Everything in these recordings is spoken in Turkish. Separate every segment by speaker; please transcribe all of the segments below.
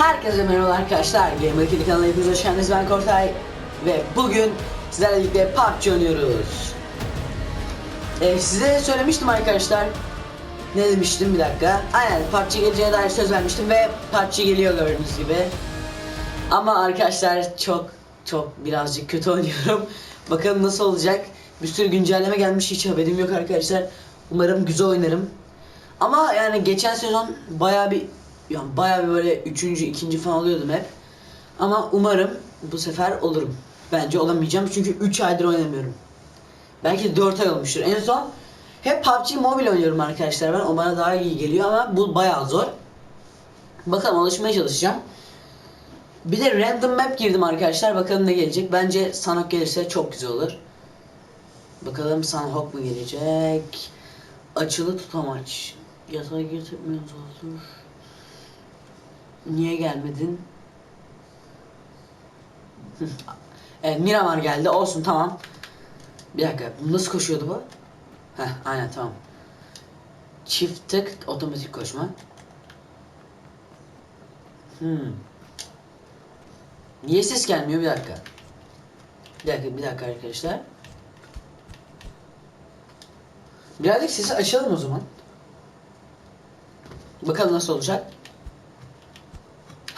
Speaker 1: Herkese merhaba arkadaşlar. Gamer Kili kanalına hepiniz hoş geldiniz. Ben Kortay. Ve bugün sizlerle birlikte PUBG oynuyoruz. Ee, size söylemiştim arkadaşlar. Ne demiştim bir dakika. Aynen PUBG geleceğine dair söz vermiştim ve PUBG geliyor gördüğünüz gibi. Ama arkadaşlar çok çok birazcık kötü oynuyorum. Bakalım nasıl olacak. Bir sürü güncelleme gelmiş hiç haberim yok arkadaşlar. Umarım güzel oynarım. Ama yani geçen sezon bayağı bir yani bayağı böyle üçüncü, ikinci falan oluyordum hep. Ama umarım bu sefer olurum. Bence olamayacağım çünkü 3 aydır oynamıyorum. Belki 4 ay olmuştur. En son hep PUBG Mobile oynuyorum arkadaşlar ben. O bana daha iyi geliyor ama bu bayağı zor. Bakalım alışmaya çalışacağım. Bir de random map girdim arkadaşlar. Bakalım ne gelecek. Bence Sanok gelirse çok güzel olur. Bakalım Sanhok mu gelecek? Açılı tutamaç. Yatağa getirmiyoruz olur. Niye gelmedin? evet Miramar geldi. Olsun tamam. Bir dakika. Nasıl koşuyordu bu? Heh aynen tamam. Çift tık otomatik koşma. Hmm. Niye ses gelmiyor bir dakika. Bir dakika bir dakika arkadaşlar. Birazcık sesi açalım o zaman. Bakalım nasıl olacak.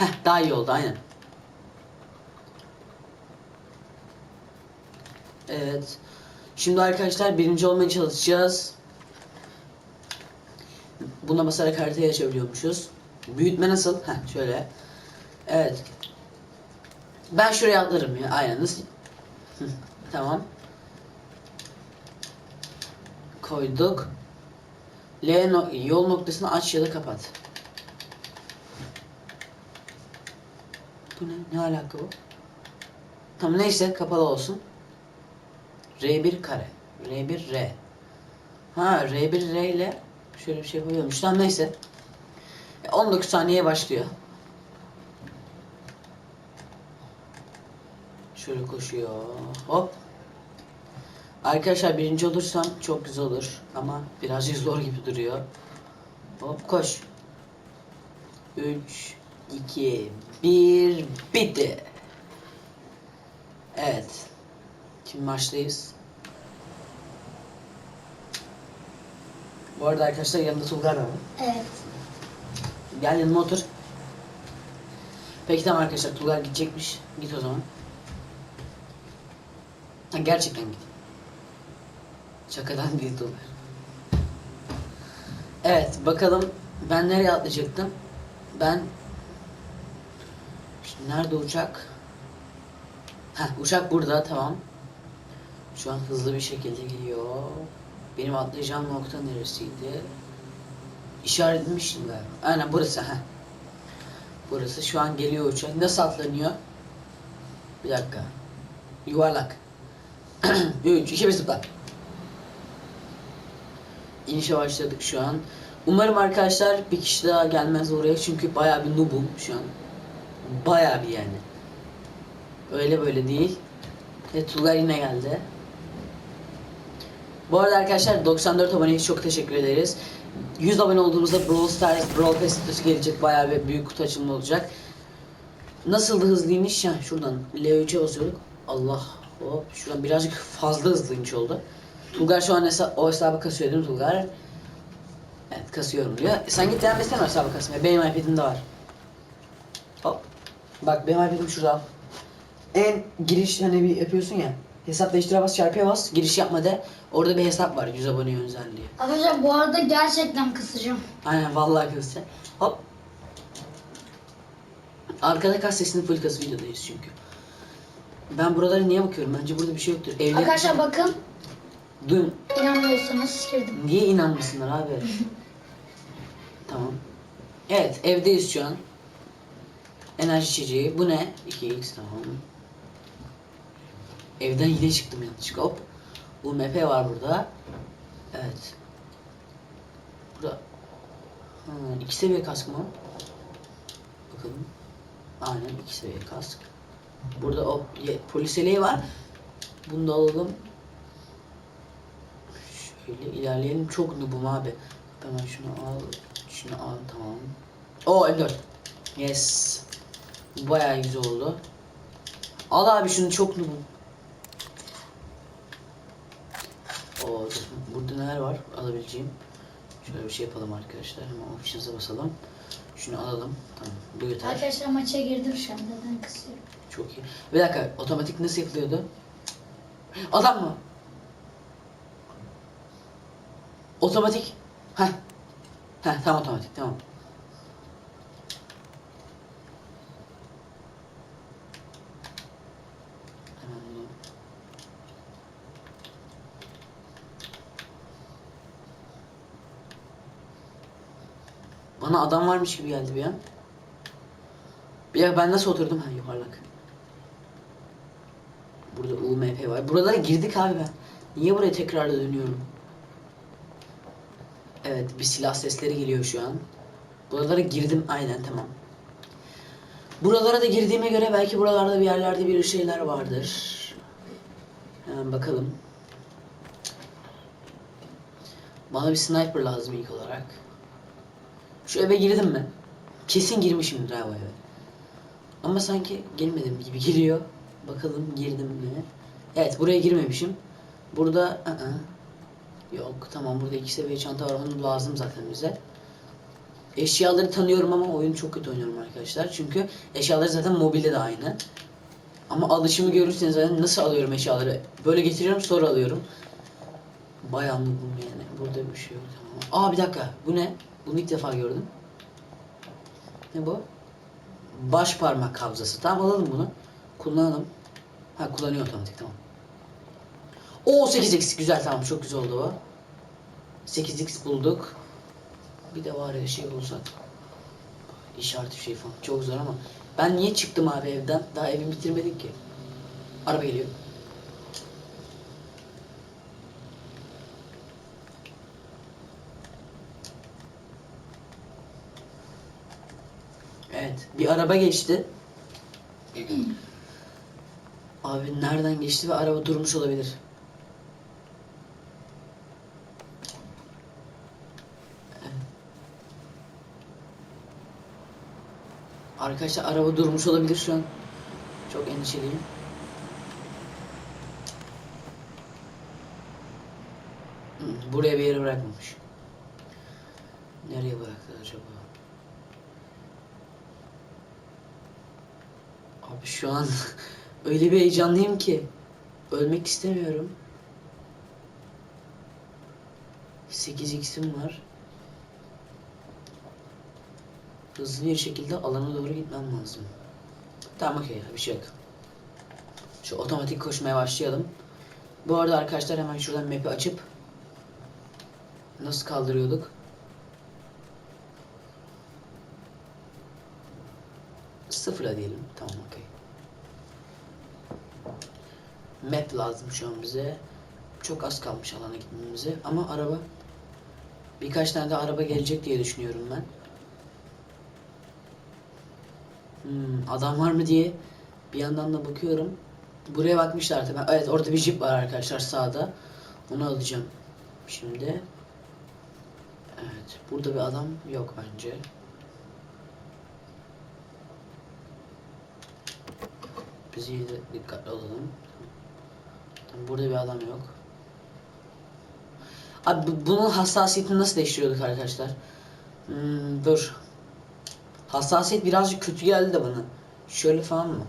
Speaker 1: Heh daha iyi oldu aynen. Evet. Şimdi arkadaşlar birinci olmaya çalışacağız. Buna basarak haritayı açabiliyormuşuz. Büyütme nasıl? Heh şöyle. Evet. Ben şuraya atlarım ya. Aynen tamam. Koyduk. L no yol noktasını aç ya da kapat. Bu ne? Ne alaka bu? Tamam neyse kapalı olsun. R1 kare. R1 R. Ha R1 R ile şöyle bir şey yapabiliyormuş. Tamam neyse. E, 19 saniyeye başlıyor. Şöyle koşuyor. Hop. Arkadaşlar birinci olursam çok güzel olur. Ama birazcık zor gibi duruyor. Hop koş. 3, 2, 1, bitti. Evet. Şimdi maçtayız. Bu arada arkadaşlar yanımda Tulgar var.
Speaker 2: Evet.
Speaker 1: Gel yanıma otur. Peki tamam arkadaşlar Tulgar gidecekmiş. Git o zaman. Ha, gerçekten git. Şakadan değil Tulgar. Evet bakalım ben nereye atlayacaktım? Ben nerede uçak? Heh uçak burada tamam. Şu an hızlı bir şekilde geliyor. Benim atlayacağım nokta neresiydi? İşaretlemiştim galiba. Aynen burası ha. Burası şu an geliyor uçak. Nasıl atlanıyor? Bir dakika. Yuvarlak. 3, 2, 1 zıpla. İnişe başladık şu an. Umarım arkadaşlar bir kişi daha gelmez oraya çünkü bayağı bir noobum şu an. Bayağı bir yani. Öyle böyle değil. Ve Tulgar yine geldi. Bu arada arkadaşlar 94 aboneye çok teşekkür ederiz. 100 abone olduğumuzda Brawl Stars Brawl Pass gelecek. Bayağı bir büyük kutu açılımı olacak. Nasıldı hızlı iniş? Ya şuradan L3'e basıyorduk. Allah hop şuradan birazcık fazla hızlı iniş oldu. Tulgar şu an hesa o hesabı kasıyor değil mi Tulgar? Evet kasıyorum diyor. E, sen git devam etsene hesabı kasmaya. Benim iPad'imde var. Bak benim iPad'im şurada. En giriş hani bir yapıyorsun ya. Hesap değiştire bas çarpıya bas. Giriş yapma de. Orada bir hesap var 100 abone özelliği.
Speaker 2: Arkadaşlar bu arada gerçekten kısacağım.
Speaker 1: Aynen vallahi kısacak. Hop. Arkada kas sesini full kası videodayız çünkü. Ben buralara niye bakıyorum? Bence burada bir şey yoktur. Evde
Speaker 2: Arkadaşlar bakın
Speaker 1: Dün
Speaker 2: inanmıyorsanız girdim.
Speaker 1: niye inanmasınlar abi? tamam. Evet evdeyiz şu an. Enerji içeceği. Bu ne? 2x tamam. Evden yine çıktım yanlışlıkla. Hop. UMP var burada. Evet. Burada. Ha, iki seviye kask mı? Bakalım. Aynen iki seviye kask. Burada o polis eleği var. Bunu da alalım. Şöyle ilerleyelim. Çok noobum abi. Hemen şunu al. Şunu al tamam. O M4. Yes. Bu Bayağı güzel oldu. Al abi şunu çok mu? Oo, burada neler var alabileceğim? Şöyle bir şey yapalım arkadaşlar. Hemen ofisinize basalım. Şunu alalım. Tamam. Bu yeter.
Speaker 2: Arkadaşlar maça girdim şu anda ben kısıyorum.
Speaker 1: Çok iyi. Bir dakika. Otomatik nasıl yapılıyordu? Adam mı? Otomatik. Heh. Heh tamam otomatik tamam. Hemen bunu. Bana adam varmış gibi geldi bir an. Bir dakika ben nasıl oturdum? Ha yuvarlak. Burada UMP var. Buralara girdik abi ben. Niye buraya tekrar dönüyorum? Evet bir silah sesleri geliyor şu an. Buralara girdim aynen tamam. Buralara da girdiğime göre belki buralarda bir yerlerde bir şeyler vardır. Hemen bakalım. Bana bir sniper lazım ilk olarak. Şu eve girdim mi? Kesin girmişimdir ha bu eve. Ama sanki girmedim gibi geliyor. Bakalım girdim mi? Evet buraya girmemişim. Burada ı-ı. yok tamam burada iki seviye çanta var onun lazım zaten bize. Eşyaları tanıyorum ama oyunu çok kötü oynuyorum arkadaşlar. Çünkü eşyaları zaten mobilde de aynı. Ama alışımı görürseniz zaten nasıl alıyorum eşyaları? Böyle getiriyorum sonra alıyorum. Bayağı noobum yani. Burada bir şey yok tamam. Aa bir dakika. Bu ne? Bunu ilk defa gördüm. Ne bu? Baş parmak kabzası. Tamam alalım bunu. Kullanalım. Ha kullanıyor otomatik tamam. O 8x güzel tamam çok güzel oldu o. 8x bulduk. Bir de var ya şey bulsak. İşaret şey falan. Çok zor ama. Ben niye çıktım abi evden? Daha evimi bitirmedik ki. Araba geliyor. Evet. Bir araba geçti. Abi nereden geçti ve araba durmuş olabilir. Arkadaşlar araba durmuş olabilir şu an. Çok endişeliyim. Buraya bir yere bırakmamış. Nereye bıraktı acaba? Abi şu an öyle bir heyecanlıyım ki ölmek istemiyorum. 8x'im var. Hızlı bir şekilde alana doğru gitmem lazım. Tamam okey bir şey yok. Şu otomatik koşmaya başlayalım. Bu arada arkadaşlar hemen şuradan map'i açıp nasıl kaldırıyorduk? Sıfıra diyelim. Tamam okey. Map lazım şu an bize. Çok az kalmış alana gitmemize. Ama araba birkaç tane de araba gelecek diye düşünüyorum ben. Hmm, adam var mı diye bir yandan da bakıyorum. Buraya bakmışlar tabii. Evet orada bir jip var arkadaşlar sağda. Onu alacağım. Şimdi. Evet. Burada bir adam yok bence. Biz iyi de dikkatli olalım. Burada bir adam yok. Abi bu- bunun hassasiyetini nasıl değiştiriyorduk arkadaşlar? Hmm, dur. Hassasiyet birazcık kötü geldi de bana. Şöyle falan mı?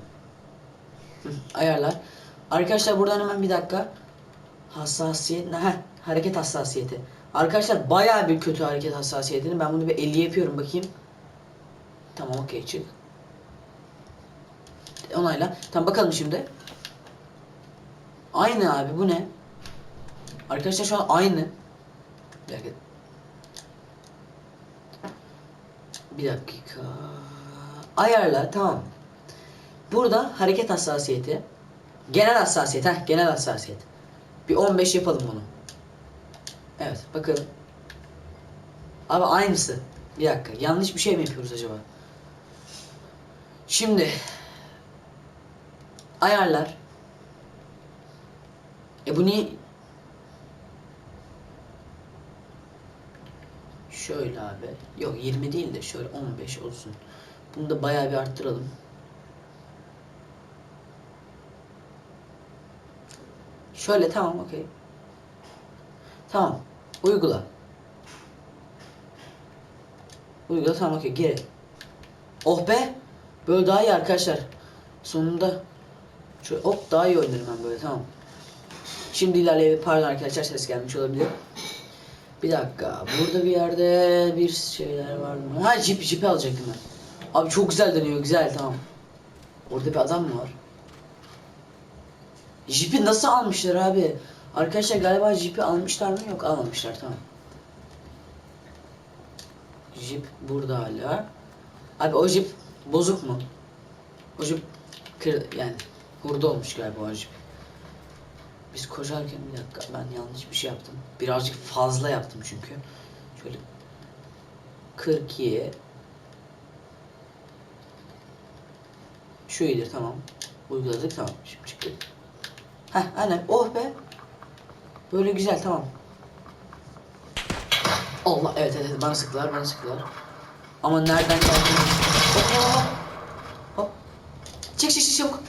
Speaker 1: Ayarlar. Arkadaşlar buradan hemen bir dakika. Hassasiyet? Heh, hareket hassasiyeti. Arkadaşlar bayağı bir kötü hareket hassasiyetini. Ben bunu bir 50 yapıyorum bakayım. Tamam okey çık. Onayla. Tamam bakalım şimdi. Aynı abi bu ne? Arkadaşlar şu an aynı. Bir dakika. Bir dakika. Ayarla tamam. Burada hareket hassasiyeti. Genel hassasiyet ha genel hassasiyet. Bir 15 yapalım bunu. Evet bakalım. Abi aynısı. Bir dakika yanlış bir şey mi yapıyoruz acaba? Şimdi ayarlar. E bu niye? Şöyle abi. Yok 20 değil de şöyle 15 olsun. Bunu da bayağı bir arttıralım. Şöyle tamam okey. Tamam. Uygula. Uygula tamam okey geri. Oh be. Böyle daha iyi arkadaşlar. Sonunda. Şöyle hop daha iyi oynarım ben böyle tamam. Şimdi ilerleyelim. Pardon arkadaşlar ses gelmiş olabilir. Bir dakika. Burada bir yerde bir şeyler var mı? Ha jip jipi alacaktım ben. Abi çok güzel dönüyor. Güzel tamam. Orada bir adam mı var? Jeep'i nasıl almışlar abi? Arkadaşlar galiba Jeep'i almışlar mı? Yok almamışlar tamam. Jeep burada hala. Abi o Jeep bozuk mu? O Jeep kır, yani hurda olmuş galiba o Jeep. Biz koşarken bir dakika ben yanlış bir şey yaptım. Birazcık fazla yaptım çünkü. Şöyle 42 Şu iyidir tamam. Uyguladık tamam. Şimdi çıktı. Heh aynen oh be. Böyle güzel tamam. Allah evet evet bana sıktılar bana sıktılar. Ama nereden geldi? Hop hop hop. Hop. Çık çık çık çabuk.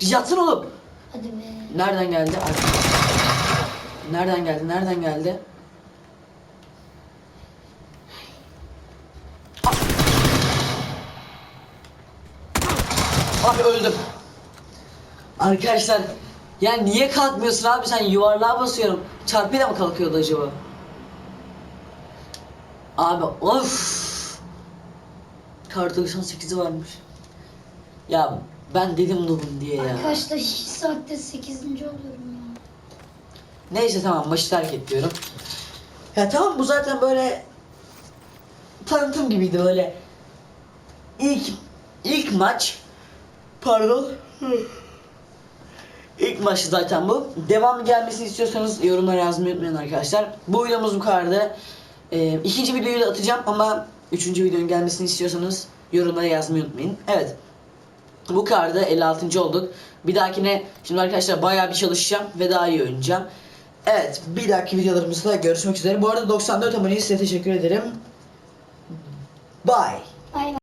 Speaker 1: Yatsın oğlum.
Speaker 2: Hadi be.
Speaker 1: Nereden geldi? Nereden geldi? Nereden geldi? Ah öldüm. Arkadaşlar yani niye kalkmıyorsun abi sen yuvarlığa basıyorum. Çarpıyla mı kalkıyordu acaba? Abi of. Kar 98'i varmış. Ya ben dedim noob'um diye ya.
Speaker 2: Arkadaşlar 2 saatte 8. oluyorum ya.
Speaker 1: Neyse tamam maçı terk et diyorum. Ya tamam bu zaten böyle tanıtım gibiydi böyle. İlk ilk maç pardon. İlk maçı zaten bu. Devamı gelmesini istiyorsanız yorumlara yazmayı unutmayın arkadaşlar. Bu videomuz bu kadardı. Ee, ikinci videoyu da atacağım ama üçüncü videonun gelmesini istiyorsanız yorumlara yazmayı unutmayın. Evet. Bu karda 56. olduk. Bir dahakine şimdi arkadaşlar bayağı bir çalışacağım ve daha iyi oynayacağım. Evet bir dahaki videolarımızda görüşmek üzere. Bu arada 94 aboneyiz size teşekkür ederim. Bye.
Speaker 2: Bay.